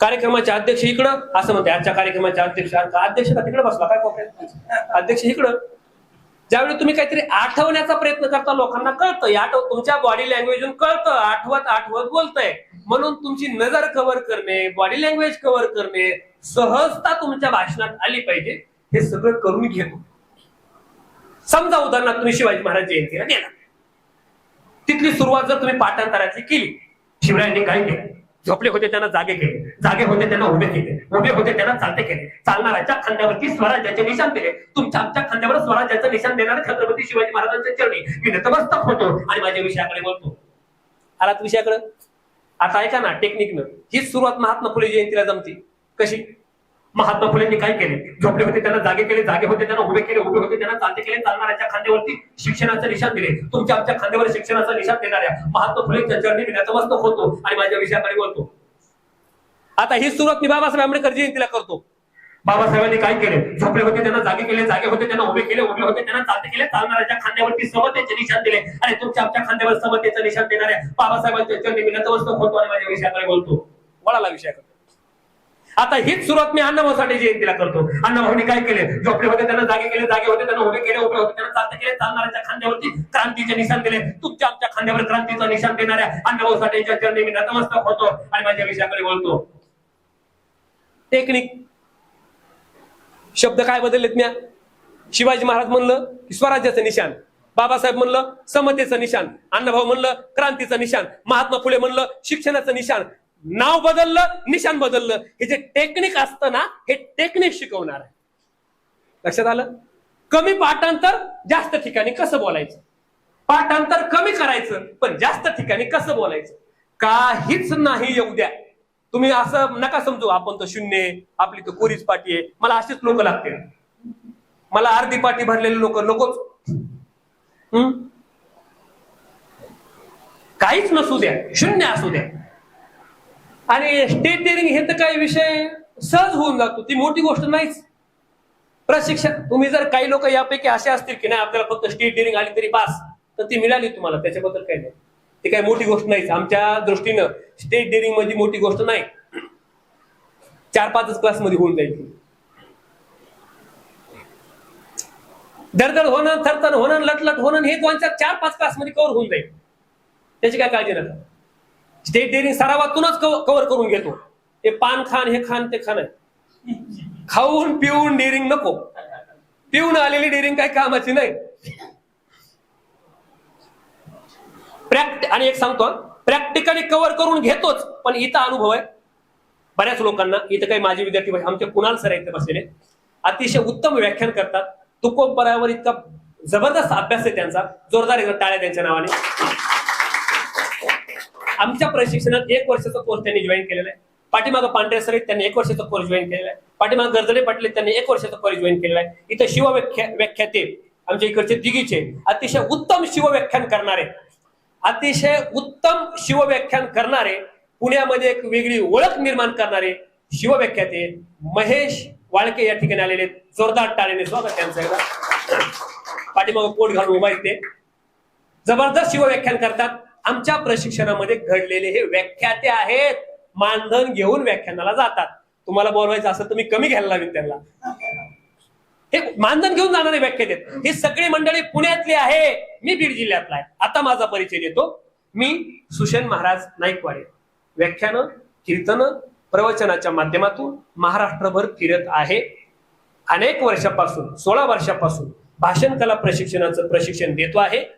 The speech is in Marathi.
कार्यक्रमाचे अध्यक्ष इकडं असं म्हणते. आजच्या कार्यक्रमाचे अध्यक्ष अध्यक्ष का तिकडे बसला? काय कोपऱ्यात अध्यक्ष इकडं. ज्यावेळी तुम्ही काहीतरी आठवण्याचा प्रयत्न करता लोकांना कळतं. आठव तुमच्या बॉडी लँग्वेजून कळतं. आठवत आठवत बोलतंय. म्हणून तुमची नजर कव्हर करणे बॉडी लँग्वेज कव्हर करणे सहजता तुमच्या भाषणात आली पाहिजे. हे सगळं करून घेतो समजा उदाहरणार्थ तुम्ही शिवाजी महाराज जयंतीला गेला. तिथली सुरुवात जर तुम्ही पाठांतराची केली शिवरायांनी काय केलं? झोपले होते त्यांना जागे केले. जागे होते त्यांना उभे केले. उभे होते त्यांना चालते केले. चालणाऱ्याच्या खांद्यावरती स्वराज्याचे निशाण दिले. तुमच्या आमच्या खांद्यावर स्वराज्याचं निशाण देणारे छत्रपती शिवाजी महाराजांच्या चरणी. मी नतमस्तक होतो आणि माझ्या विषयाकडे बोलतो. आलात विषयाकडे? आता ऐका ना टेक्निकनं ही सुरुवात महात्मा फुले जयंतीला जमती. कशी? महात्मा फुलेंनी काय केले? झोपले होते त्यांना जागे केले जागे होते त्यांना उभे केले उभे होते त्यांना चालते केले चालणाऱ्याच्या खांद्यावरती शिक्षणाचं निशाण दिले. तुमच्या आमच्या खांद्यावर शिक्षणाचं निशाण देणाऱ्या महात्मा फुलेंच्या चरणी मी नतमस्तक होतो आणि माझ्या विषयाकडे बोलतो. आता ही सुरुवात मी बाबासाहेब आंबेडकर जयंतीला करतो. बाबासाहेबांनी काय केले? झोपले होते त्यांना जागे केले जागे होते त्यांना उभे केले उभे होते त्यांना चालते केले चालणाऱ्याच्या खांद्यावरती समतेचे निशाण दिले. आणि तुमच्या आमच्या खांद्यावर समतेचं निशाण देणाऱ्या बाबासाहेबांच्या चरणी मी नतमस्तक होतो आणि माझ्या विषयाकडे बोलतो. वळाला विषयाकडे. आता हीच सुरुवात मी अण्णाभाऊसाठी जयंतीला करतो. अण्णाभाऊनी काय केले? झोपडे होते त्यांना जागे केले जागे होते त्यांना उभे केले उभे होते त्यांना चालते केले चालणाऱ्याच्या खांद्यावरती क्रांतीचे निशाण दिले. तुमच्या आमच्या खांद्यावर क्रांतीचं निशाण देणाऱ्या अण्णाभाऊ साठेच्या चरणी मी नतमस्तक होतो आणि माझ्या विषयाकडे बोलतो. टेक्निक. शब्द काय बदललेत म्या? शिवाजी महाराज म्हणलं की स्वराज्याचं निशाण. बाबासाहेब म्हणलं समतेचं निशाण. अण्णाभाऊ म्हणलं क्रांतीचं निशाण. महात्मा फुले म्हणलं शिक्षणाचं निशाण. नाव बदललं निशान बदललं. हे जे टेक्निक असतं ना हे टेक्निक शिकवणार आहे. लक्षात आलं? कमी पाठांतर जास्त ठिकाणी कसं बोलायचं? पाठांतर कमी करायचं पण जास्त ठिकाणी कसं बोलायचं? काहीच नाही येऊ द्या. तुम्ही असं नका समजू आपण तर शून्य आपली तर कोरीच पाठी आहे. मला असेच लोक लागतील. मला अर्धी पाठी भरलेले लोक नकोच. हम्म? काहीच नसू द्या. शून्य असू द्या. आणि स्टेट डेअरिंग हे तर काही विषय सहज होऊन जातो. ती मोठी गोष्ट नाहीच. प्रशिक्षण तुम्ही जर काही लोक यापैकी असे असतील की नाही आपल्याला फक्त स्टेट डेअरिंग आली तरी पास तर ती मिळाली तुम्हाला. त्याच्याबद्दल काही नाही. ती काही मोठी गोष्ट नाहीच. आमच्या दृष्टीनं स्टेट डेअरिंगमध्ये मोठी गोष्ट नाही. चार पाचच क्लासमध्ये होऊन जाईल दरदर धडधड होणं थरथर होणं लटलट होणं हे दोन चार पाच क्लासमध्ये कव्हर होऊन जाईल. त्याची काय काळजी नका. स्टेट डेअरिंग सरावातूनच कव्हर करून घेतो. हे पान खान हे खान ते खान. आहे खाऊन पिऊन डेअरिंग नको. पिऊन आलेली डेअरिंग काही कामाची नाही. प्रॅक्ट आणि एक सांगतो प्रॅक्टिकली कव्हर करून घेतोच पण इथं अनुभव आहे. बऱ्याच लोकांना इथं काही माझे विद्यार्थी आमचे कुणाल सर इथे बसलेले. अतिशय उत्तम व्याख्यान करतात. तुकोपरावर इतका जबरदस्त अभ्यास आहे त्यांचा. जोरदार टाळ्या त्यांच्या नावाने. आमच्या प्रशिक्षणात एक वर्षाचा कोर्स त्यांनी जॉईन केलेला आहे. पाठीमागं पांढरे सरित त्यांनी एक वर्षाचा कोर्स जॉईन केलेला आहे. पाठीमागं गर्दडे पाटील त्यांनी एक वर्षाचा कोर्स जॉईन केलेला आहे. इथं शिवव्याख्या व्याख्याते आमच्या इकडचे दिगीचे अतिशय उत्तम शिवव्याख्यान करणारे. अतिशय उत्तम शिवव्याख्यान करणारे पुण्यामध्ये एक वेगळी ओळख निर्माण करणारे शिवव्याख्याते महेश वाळके या ठिकाणी आलेले आहेत. जोरदार टाळेने स्वागत त्यांचं एकदा पाठीमागं पोट घालून उभा येते जबरदस्त शिवव्याख्यान करतात. आमच्या प्रशिक्षणामध्ये घडलेले हे व्याख्याते आहेत. मानधन घेऊन व्याख्यानाला जातात. तुम्हाला बोलवायचं असं तुम्ही कमी घ्यायला लावीन त्यांना. हे मानधन घेऊन जाणारे व्याख्याते आहेत. ही सगळी मंडळी पुण्यातली आहे. मी बीड जिल्ह्यातला आहे. आता माझा परिचय देतो. मी सुशेन महाराज नाईकवाडे. व्याख्यानं कीर्तन प्रवचनाच्या माध्यमातून महाराष्ट्रभर फिरत आहे. अनेक वर्षापासून सोळा वर्षापासून भाषण कला प्रशिक्षणाचं प्रशिक्षण देतो आहे.